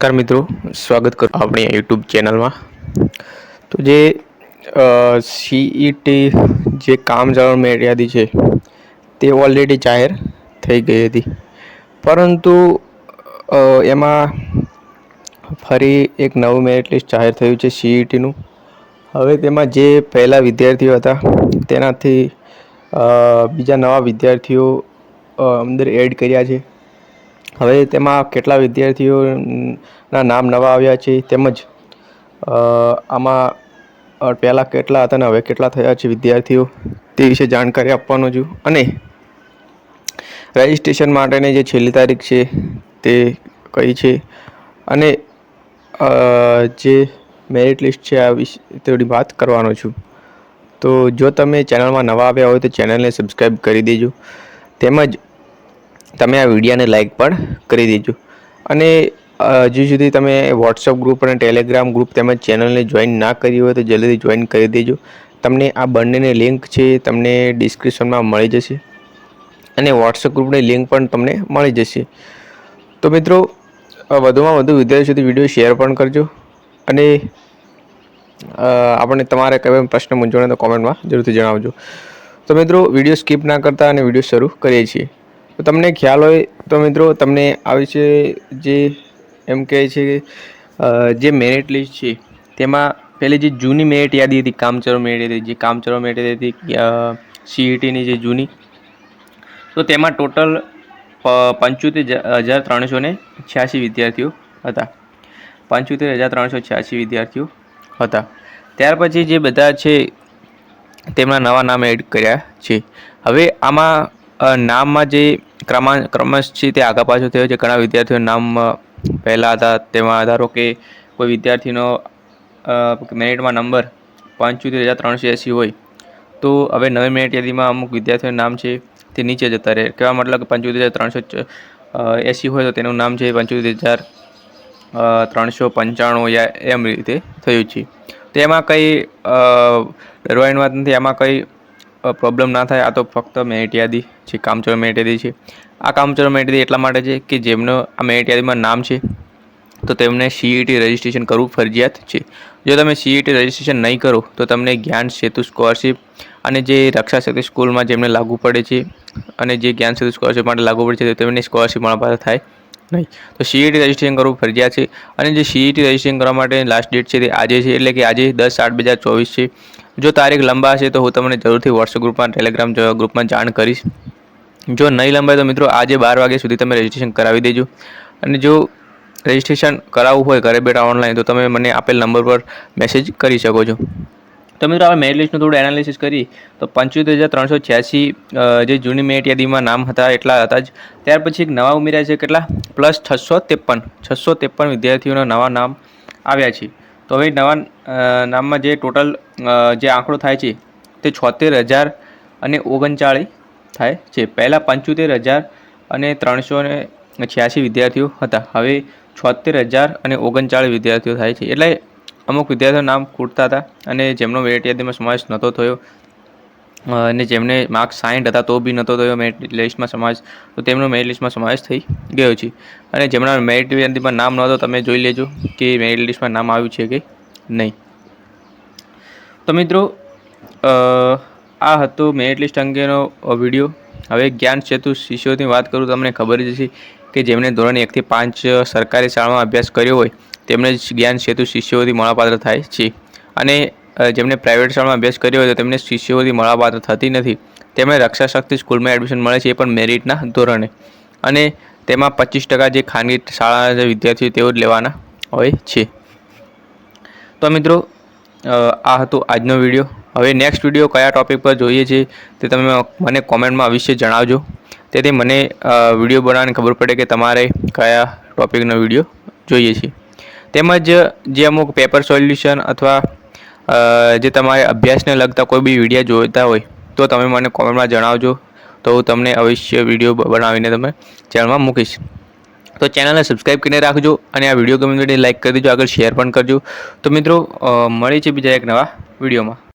નમસ્કાર મિત્રો, સ્વાગત કરું આપણી યુટ્યુબ ચેનલમાં તો જે સીઈટી જે કામ જવા મર્યાદી છે તે ઓલરેડી જાહેર થઈ ગઈ હતી. પરંતુ એમાં ફરી એક નવું મેરિટ લિસ્ટ જાહેર થયું છે સીઈટીનું હવે તેમાં જે પહેલાં વિદ્યાર્થીઓ હતા, તેનાથી બીજા નવા વિદ્યાર્થીઓ અંદર એડ કર્યા છે. હવે તેમાં કેટલા વિદ્યાર્થીઓના નામ નવા આવ્યા છે તેમજ આમાં પહેલાં કેટલા હતા અને હવે કેટલા થયા છે વિદ્યાર્થીઓ તે વિશે જાણકારી આપવાનો છું. અને રજિસ્ટ્રેશન માટેની જે છેલ્લી તારીખ છે તે કઈ છે? અને જે મેરિટ લિસ્ટ છે આ વિશે તેની વાત કરવાનો છું. તો જો તમે ચેનલમાં નવા આવ્યા હોય તો ચેનલને સબસ્ક્રાઈબ કરી દેજો. તેમજ તમે આ વિડીયોને લાઈક પણ કરી દેજો. અને હજુ સુધી તમે વોટ્સઅપ ગ્રુપ અને ટેલિગ્રામ ગ્રુપ તેમજ ચેનલને જોઈન ના કરી હોય તો જલ્દીથી જોઈન કરી દેજો. તમને આ બંનેની લિંક છે તમને ડિસ્ક્રિપ્શનમાં મળી જશે. અને વોટ્સઅપ ગ્રુપની લિંક પણ તમને મળી જશે. તો મિત્રો વધુમાં વધુ વિદ્યાર્થીઓ સુધી વીડિયો શેર પણ કરજો. અને આપણને તમારે પણ પ્રશ્ન મૂંઝવણ તો કોમેન્ટમાં જરૂરથી જણાવજો. તો મિત્રો, વીડિયો સ્કીપ ના કરતા અને વીડિયો શરૂ કરીએ છીએ. તો તમને ખ્યાલ હોય તો મિત્રો, તમને આ વિશે જે એમ કહે છે જે મેરિટ લિસ્ટ છે, તેમાં પહેલી જે જૂની મેરિટ યાદી હતી કામચરો મેરિટ હતી, જે કામચરો મેરિટ હતી સીઈટીની જે જૂની, તો તેમાં ટોટલ પંચોતેર હજાર ત્રણસો ને છ્યાસી વિદ્યાર્થીઓ હતા. પંચોતેર હજાર ત્રણસો છ્યાસી વિદ્યાર્થીઓ હતા. ત્યાર પછી જે બધા છે, તેમના નવા નામ એડ કર્યા છે. હવે આમાં નામમાં જે ક્રમા ક્રમશ તે આગા પાછો થયો છે. ઘણા વિદ્યાર્થીઓ નામ પહેલાં હતા. તેમાં ધારો કે કોઈ વિદ્યાર્થીનો મેરિટમાં નંબર પંચોતેર હજાર ત્રણસો એંસી હોય, તો હવે નવી મેરિટ યાદીમાં અમુક વિદ્યાર્થીઓનું નામ છે તે નીચે જતા રહે. કહેવા મતલબ કે પંચોતેર હજાર ત્રણસો એંસી હોય તો તેનું નામ છે પંચોતેર હજાર ત્રણસો પંચાણું યા એમ રીતે થયું છે. તો એમાં કંઈ ડરવાની વાત નથી. એમાં કંઈ પ્રોબ્લેમ ના થાય. આ તો ફક્ત મેરિટ છે, કામચોર મેરિટ છે. આ કામચોર મેરિટ એટલા માટે છે કે જેમનો આ મેરિટ યાદીમાં નામ છે, તો તેમને સીઈટી રજિસ્ટ્રેશન કરવું ફરજિયાત છે. જો તમે સીઈટી રજિસ્ટ્રેશન નહીં કરો, તો તમને જ્ઞાન સેતુ સ્કોલરશીપ અને જે રક્ષા શક્તિ સ્કૂલમાં જેમને લાગુ પડે છે અને જે જ્ઞાન સેતુ સ્કોલરશીપ માટે લાગુ પડે છે, તો તેમને સ્કોલરશિપ મળવાપાત્ર થાય નહીં. તો સીઈટી રજિસ્ટ્રેશન કરવું ફરજિયાત છે. અને જે સીઈટી રજિસ્ટ્રેશન કરવા માટે લાસ્ટ ડેટ છે તે આજે છે, એટલે કે આજે દસ આઠ બે હજાર ચોવીસ છે. જો તારીખ લંબાશે તો હું તમને જરૂરથી વોટ્સઅપ ગ્રુપમાં ટેલિગ્રામ ગ્રુપમાં જાણ કરીશ. જો નહીં લંબાય તો મિત્રો આજે બાર વાગ્યા સુધી તમે રજિસ્ટ્રેશન કરાવી દેજો. અને જો રજિસ્ટ્રેશન કરાવવું હોય ઘરે બેઠા ઓનલાઈન તો તમે મને આપેલ નંબર પર મેસેજ કરી શકો છો. તો મિત્રો આપણે મેરિટ લિસ્ટનું થોડું એનાલિસિસ કરી. તો પંચોતેર હજાર ત્રણસો છ્યાસી જે જૂની મેરિટ યાદીમાં નામ હતા, એટલા હતા જ. ત્યાર પછી એક નવા ઉમેર્યા છે કેટલા? પ્લસ છસો ત્રેપન છસો ત્રેપન વિદ્યાર્થીઓના નવા નામ આવ્યા છે. તો હવે નવા નામમાં જે ટોટલ જે આંકડો થાય છે, તે છોતેર હજાર અને ઓગણચાળીસ થાય છે. પહેલાં પંચોતેર હજાર અને ત્રણસો ને છ્યાસી વિદ્યાર્થીઓ હતા. હવે છોતેર હજાર અને ઓગણચાળીસ વિદ્યાર્થીઓ થાય છે. એટલે અમુક વિદ્યાર્થીઓના નામ ખૂટતા હતા અને જેમનો મેરિટ યાદીમાં સમાવેશ નહોતો થયો અને જેમને માર્ક્સ સાઠ હતા તો બી નહોતો થયો મેરિટ લિસ્ટમાં સમાવેશ, તો તેમનો મેરિટ લિસ્ટમાં સમાવેશ થઈ ગયો છે. અને જેમના મેરિટ યાદીમાં નામ નહોતો તમે જોઈ લેજો કે મેરિટ લિસ્ટમાં નામ આવ્યું છે કે નહીં. તો મિત્રો આ હતો મેરિટ લિસ્ટ અંગેનો વીડિયો હવે જ્ઞાન સેતુ શિષ્યોની વાત કરું, તમને ખબર જ છે કે જેમણે ધોરણ એકથી પાંચ સરકારી શાળામાં અભ્યાસ કર્યો હોય, તેમને જ જ્ઞાન સેતુ શિષ્યવૃત્તિ મળાપાત્ર થાય છે. અને જેમણે પ્રાઇવેટ શાળામાં અભ્યાસ કર્યો હતો તેમને શિષ્યવૃત્તિ મળવાપાત્ર થતી નથી. તેમને રક્ષા શક્તિ સ્કૂલમાં એડમિશન મળે છે એ પણ મેરિટના ધોરણે. અને તેમાં પચીસ ટકા જે ખાનગી શાળાના જે વિદ્યાર્થીઓ તેઓ જ લેવાના હોય છે. તો મિત્રો આ હતો આજનો વીડિયો હવે નેક્સ્ટ વીડિયો કયા ટોપિક પર જોઈએ છે તે તમે મને કોમેન્ટમાં અવશ્ય જણાવજો. તેથી મને વીડિયો બનાવવાની ખબર પડે કે તમારે કયા ટોપિકનો વીડિયો જોઈએ છે. તેમજ જે અમુક પેપર સોલ્યુશન અથવા જે તમારે અભ્યાસને લગતા કોઈ બી વીડિયો જોઈતા હોય, તો તમે મને કોમેન્ટમાં જણાવજો. તો હું તમને અવશ્ય વીડિયો બનાવીને તમે ચેનલમાં મૂકીશ. તો ચેનલને સબસ્ક્રાઈબ કરીને રાખજો અને આ વીડિયો ગમે લાઈક કરી દેજો, આગળ શેર પણ કરજો. તો મિત્રો મળે છીએ બીજા એક નવા વિડીયોમાં